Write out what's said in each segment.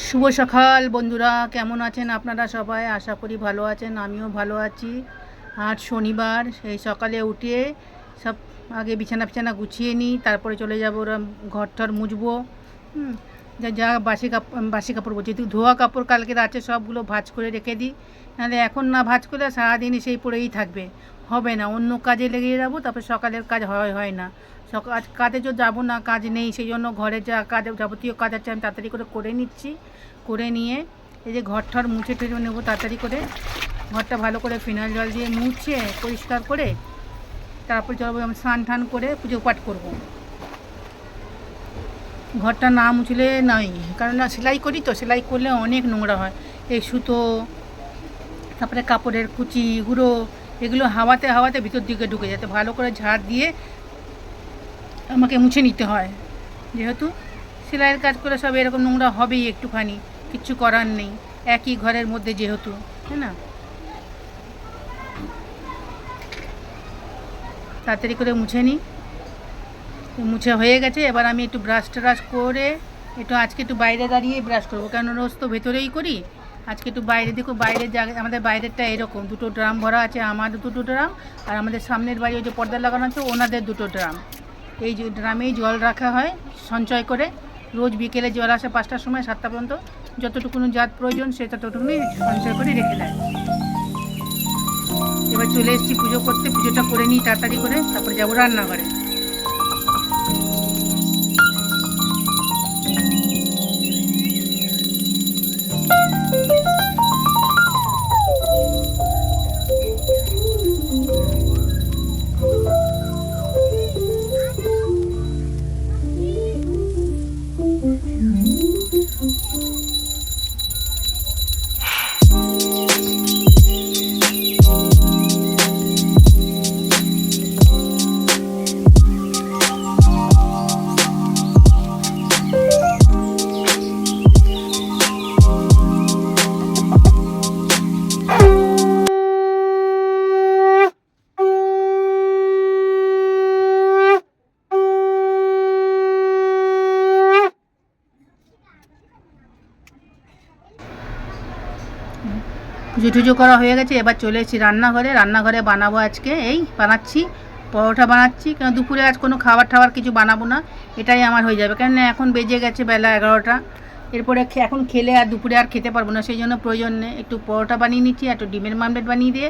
শুভ সকাল বন্ধুরা, কেমন আছেন আপনারা সবাই? আশা করি ভালো আছেন, আমিও ভালো আছি। আর শনিবার সেই সকালে উঠে সব আগে বিছানা বিছানা গুছিয়ে নিই, তারপরে চলে যাব ওরা ঘর টর মুছবো যা যা বাসি কাপড় বাসি কাপড় বলছি ধোয়া কাপড় কালকে রাতে সবগুলো ভাজ করে রেখে দিই। নাহলে এখন না ভাজ করলে সারাদিনই সেই পড়েই থাকবে। হবে না, অন্য কাজে লেগে যাব, তারপরে সকালের কাজ হয় হয় না। সকাল কাজে তো যাব না, কাজ নেই, সেই জন্য ঘরে যা কাজ, যাবতীয় কাজ আছে, আমি তাড়াতাড়ি করে করে নিচ্ছি, করে নিয়ে এই যে ঘর ঠর মুছে টুছে নেব তাড়াতাড়ি করে। ঘরটা ভালো করে ফিনাইল জল দিয়ে মুছে, পরিষ্কার করে, তারপর চলবো আমি স্নান টান করে পুজো পাঠ করব। ঘরটা না মুছলে নয় কারণ না সেলাই করি তো, সেলাই করলে অনেক নোংরা হয়। এই সুতো, তারপরে কাপড়ের কুচি, গুঁড়ো এগুলো হাওয়াতে হাওয়াতে ভিতর দিকে ঢুকে যাতে ভালো করে ঝাড় দিয়ে আমাকে মুছে নিতে হয়। যেহেতু সেলাইয়ের কাজ করে সব এরকম নোংরা হবেই একটুখানি, কিচ্ছু করার নেই। একই ঘরের মধ্যে যেহেতু, তাই না? তাড়াতাড়ি করে মুছে নিই। মুছে হয়ে গেছে। এবার আমি একটু ব্রাশ ট্রাশ করে একটু আজকে একটু বাইরে দাঁড়িয়ে ব্রাশ করব। কেন রোজ তো ভেতরেই করি। আজকে একটু বাইরে, দেখো বাইরের জায়গা আমাদের বাইরেরটা এরকম, দুটো ড্রাম ভরা আছে, আমার দুটো ড্রাম, আর আমাদের সামনের বাড়ি ওই যে পর্দা লাগানো আছে, ওনাদের দুটো ড্রাম। এই যে ড্রামেই জল রাখা হয়, সঞ্চয় করে, রোজ বিকেলে জল আসে পাঁচটার সময়, সাতটা পর্যন্ত। যতটুকুনি যার প্রয়োজন, সে ততটুকুনি সঞ্চয় করে রেখে দেয়। এবার চলে এসেছি পুজো করতে, পুজোটা করে নিই তাড়াতাড়ি করে, তারপরে যাব রান্নাঘরে। পুজো টুজো করা হয়ে গেছে, এবার চলে এসেছি রান্নাঘরে। রান্নাঘরে বানাবো আজকে এই, বানাচ্ছি, পরোটা বানাচ্ছি, কেন দুপুরে আজ কোনো খাবার টাবার কিছু বানাবো না, এটাই আমার হয়ে যাবে। কেন এখন বেজে গেছে বেলা এগারোটা। এরপরে এখন খেলে আর দুপুরে আর খেতে পারব না, সেই জন্য প্রয়োজন নেই। একটু পরোটা বানিয়ে নিচ্ছি, একটু ডিমের মামলেট বানিয়ে দিয়ে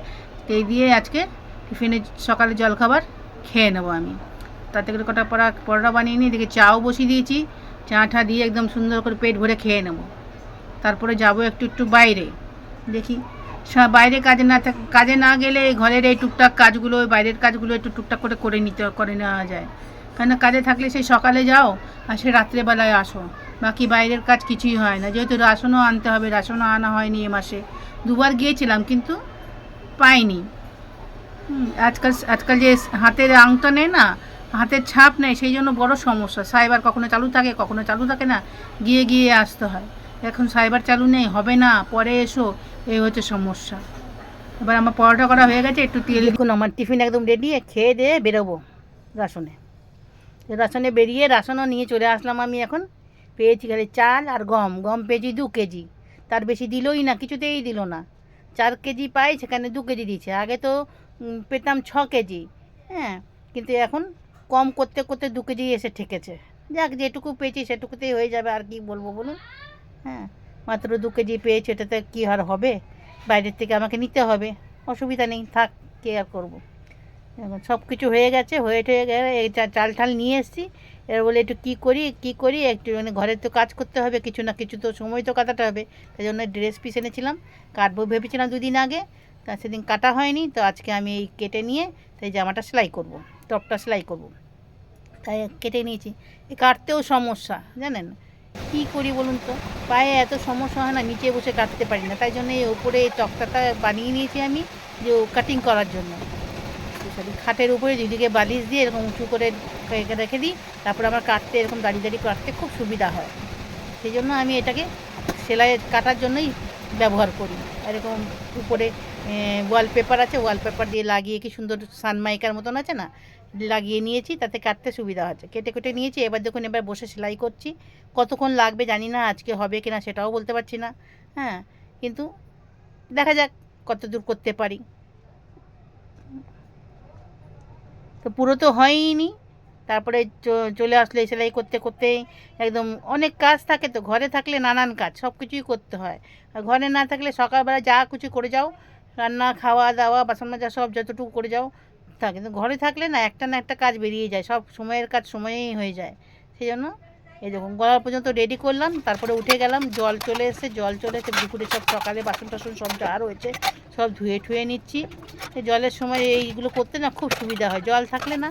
এই দিয়ে আজকে টিফিনে সকালে জলখাবার খেয়ে নেব আমি। তাতে করে কটা পরা পরোটা বানিয়ে নিয়ে, এদিকে চাও বসিয়ে দিয়েছি, চাটা দিয়ে একদম সুন্দর করে পেট ভরে খেয়ে নেব। তারপরে যাব একটু একটু বাইরে। দেখি বাইরে কাজে না কাজে না গেলে ঘরের এই টুকটাক কাজগুলো বাইরের কাজগুলো একটু টুকটাক করে করে নিতে, করে নেওয়া যায়। কেন কাজে থাকলে সেই সকালে যাও আর সে রাত্রেবেলায় আসো। বাকি বাইরের কাজ কিছুই হয় না। যেহেতু রাশনও আনতে হবে, রাশনও আনা হয়নি এ মাসে। দুবার গিয়েছিলাম কিন্তু পাইনি। আজকাল আজকাল যে হাতের আংটা নেই না, হাতের ছাপ নেই সেই জন্য বড় সমস্যা। সাইবার কখনো চালু থাকে, কখনো চালু থাকে না, গিয়ে গিয়ে আসতে হয়। এখন সাইবার চালু নেই, হবে না, পরে এসো, এই হচ্ছে সমস্যা। এবার আমার পরোটা করা হয়ে গেছে, একটু তেল দেখুন, আমার টিফিন একদম রেডি খেয়ে দিয়ে বেরোবো রাসনে। রাসনে বেরিয়ে রাসনও নিয়ে চলে আসলাম আমি এখন। পেয়েছি খালি চাল আর গম গম পেয়েছি দু কেজি। তার বেশি দিলই না, কিছুতেই দিল না। চার কেজি পাই, সেখানে দু কেজি দিচ্ছে আগে তো পেতাম ছ কেজি হ্যাঁ কিন্তু এখন কম করতে করতে দু কেজি এসে ঠেকেছে। যাক, যেটুকু পেয়েছি সেটুকুতেই হয়ে যাবে, আর কি বলব বলুন? হ্যাঁ মাত্র দু কেজি পেয়েছি, এটাতে কী আর হবে? বাইরের থেকে আমাকে নিতে হবে। অসুবিধা নেই, থাক, কে আর করব? সব কিছু হয়ে গেছে, হয়ে টয়ে গেলে এই চাল ঠাল নিয়ে এসেছি। এবার বলে, একটু কী করি কী করি? একটু মানে ঘরের তো কাজ করতে হবে, কিছু না কিছু তো সময় তো কাটাতে হবে। তাই জন্য ড্রেস পিস এনেছিলাম, কাটবো ভেবেছিলাম দুদিন আগে। তা সেদিন কাটা হয়নি, তো আজকে আমি এই কেটে নিয়ে তাই জামাটা সেলাই করব, টপটা সেলাই করব। তাই কেটে নিয়েছি। এই কাটতেও সমস্যা, জানেন? কী করি বলুন তো? পায়ে এত সমস্যা হয় না, নিচে বসে কাটতে পারি না। তাই জন্য এই ওপরে এই তক্তাটা বানিয়ে নিয়েছি আমি, যে কাটিং করার জন্য। খাটের উপরে যেদিকে বালিশ দিয়ে এরকম উঁচু করে রেখে দিই। তারপর আমার কাটতে এরকম দাঁড়িয়ে দাঁড়িয়ে কাটতে খুব সুবিধা হয়। সেই জন্য আমি এটাকে সেলাই কাটার জন্যই ব্যবহার করি। এরকম উপরে ওয়ালপেপার আছে ওয়ালপেপার দিয়ে লাগিয়ে কি সুন্দর সানমাইকার মতন আছে না, লাগিয়ে নিয়েছি, তাতে কাটতে সুবিধা আছে কেটে কেটে নিয়েছি, এবার দেখুন এবার বসে সেলাই করছি, কতক্ষণ লাগবে জানি না আজকে হবে কি না সেটাও বলতে পারছি না হ্যাঁ কিন্তু দেখা যাক কত দূর করতে পারি। তো পুরো তো হয়ইনি, তারপরে চলে আসলে সেলাই করতে করতে একদম অনেক কাজ থাকে তো, ঘরে থাকলে নানান কাজ সব কিছুই করতে হয়। আর ঘরে না থাকলে সকালবেলা যা কিছু করে যাও রান্না, খাওয়া দাওয়া বাসন মাজা সব যতটুকু করে যাও, তা কিন্তু ঘরে থাকলে না একটা না একটা কাজ বেরিয়ে যায়, সব সময়ের কাজ সময়েই হয়ে যায়। সেই জন্য এই দেখুন, গলা পর্যন্ত রেডি করলাম, তারপরে উঠে গেলাম, জল চলে এসে জল চলে এসে দুপুরে সব সকালে বাসন টাসন সব যা রয়েছে, সব ধুয়ে ঠুয়ে নিচ্ছি। জলের সময় এইগুলো করতে না খুব সুবিধা হয়, জল থাকলে না,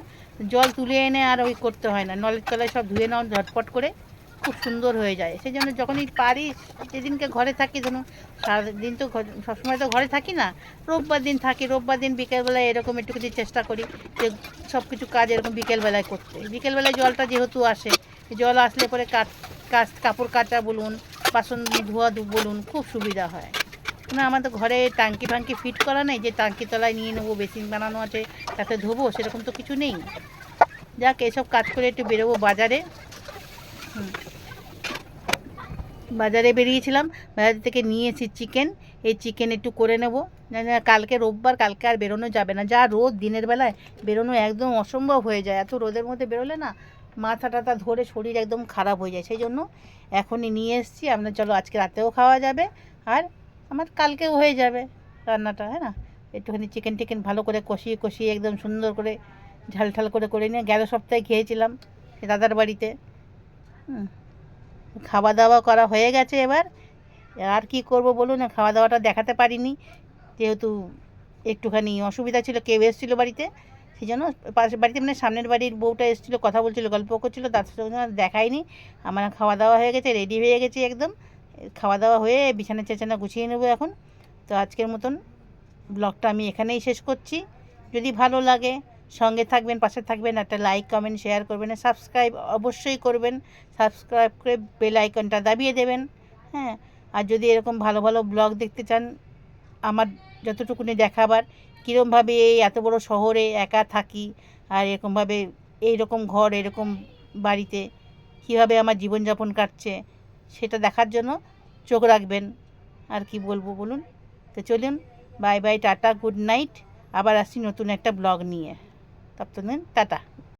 জল তুলে এনে আর ওই করতে হয় না, নলের তলায় সব ধুয়ে নাও, ঝটপট করে। খুব সুন্দর হয়ে যায়। সেই জন্য যখনই পারি, যেদিনকে ঘরে থাকি ধরুন সারাদিন তো সবসময় তো ঘরে থাকি না, রোববার দিন থাকি, রোববার দিন বিকেলবেলায় এরকম একটু কিছু চেষ্টা করি যে সব কিছু কাজ এরকম বিকেলবেলায় করতে। বিকেলবেলায় জলটা যেহেতু আসে, জল আসলে পরে কাজ, কাপড় কাচা বলুন, বাসন ধোয়া দু- বলুন, খুব সুবিধা হয়। না, আমাদের ঘরে টাঙ্কি ফাঙ্কি ফিট করা নেই, যে টাঙ্কি তলায় নিয়ে নেব, বেসিন বানানো আছে, তাতে ধোবো, সেরকম তো কিছু নেই। যাক, এসব কাজ করে একটু বেরোবো বাজারে। হুম। বাজারে বেরিয়েছিলাম। বাজার থেকে নিয়ে এসেছি চিকেন এই চিকেন একটু করে নেব। কালকে রোববার, কালকে আর বেরোনো যাবে না। যা রোদ দিনের বেলায়, বেরোনো একদম অসম্ভব হয়ে যায়। এত রোদের মধ্যে বেরোলে না, মাথা টাথা ধরে শরীর একদম খারাপ হয়ে যায়। সেই জন্য এখনই নিয়ে এসেছি। আপনার চলো, আজকে রাতেও খাওয়া যাবে। আর আমার কালকেও হয়ে যাবে রান্নাটা হ্যাঁ না? একটুখানি চিকেন টিকেন ভালো করে কষিয়ে কষিয়ে একদম সুন্দর করে ঝাল ঠাল করে করে নিয়ে গেল সপ্তাহে খেয়েছিলাম দাদার বাড়িতে। হুম। খাওয়া দাওয়া করা হয়ে গেছে এবার। আর কি করব বলুন না খাওয়া দাওয়াটা দেখাতে পারিনি। যেহেতু একটুখানি অসুবিধা ছিল, কেউ এসেছিল বাড়িতে সেই জন্য পাশের বাড়িতে মানে সামনের বাড়ির বউটা এসেছিল, কথা বলছিল, গল্প করছিল, তার সঙ্গে আর দেখাইনি আমার খাওয়া দাওয়া হয়ে গেছে রেডি হয়ে গেছে একদম। খাওয়া দাওয়া হয়ে বিছানা চেছানা গুছিয়ে নেব এখন। তো আজকের মতন ব্লগটা আমি এখানেই শেষ করছি। যদি ভালো লাগে সঙ্গে থাকবেন, পাশে থাকবেন, একটা লাইক কমেন্ট শেয়ার করবেন সাবস্ক্রাইব অবশ্যই করবেন। সাবস্ক্রাইব করে বেল আইকনটা দাবিয়ে দেবেন হ্যাঁ? আর যদি এরকম ভালো ভালো ব্লগ দেখতে চান, আমার যতটুকুনি দেখাবার, কীরমভাবে এই এত বড় শহরে একা থাকি, আর এরকমভাবে এইরকম ঘর, এরকম বাড়িতে কীভাবে আমার জীবনযাপন কাটছে, সেটা দেখার জন্য চোখ রাখবেন। আর কি বলব বলুন? তো চলুন bye bye tata good night আবার আসছি নতুন একটা ব্লগ নিয়ে। ততদিন টাটা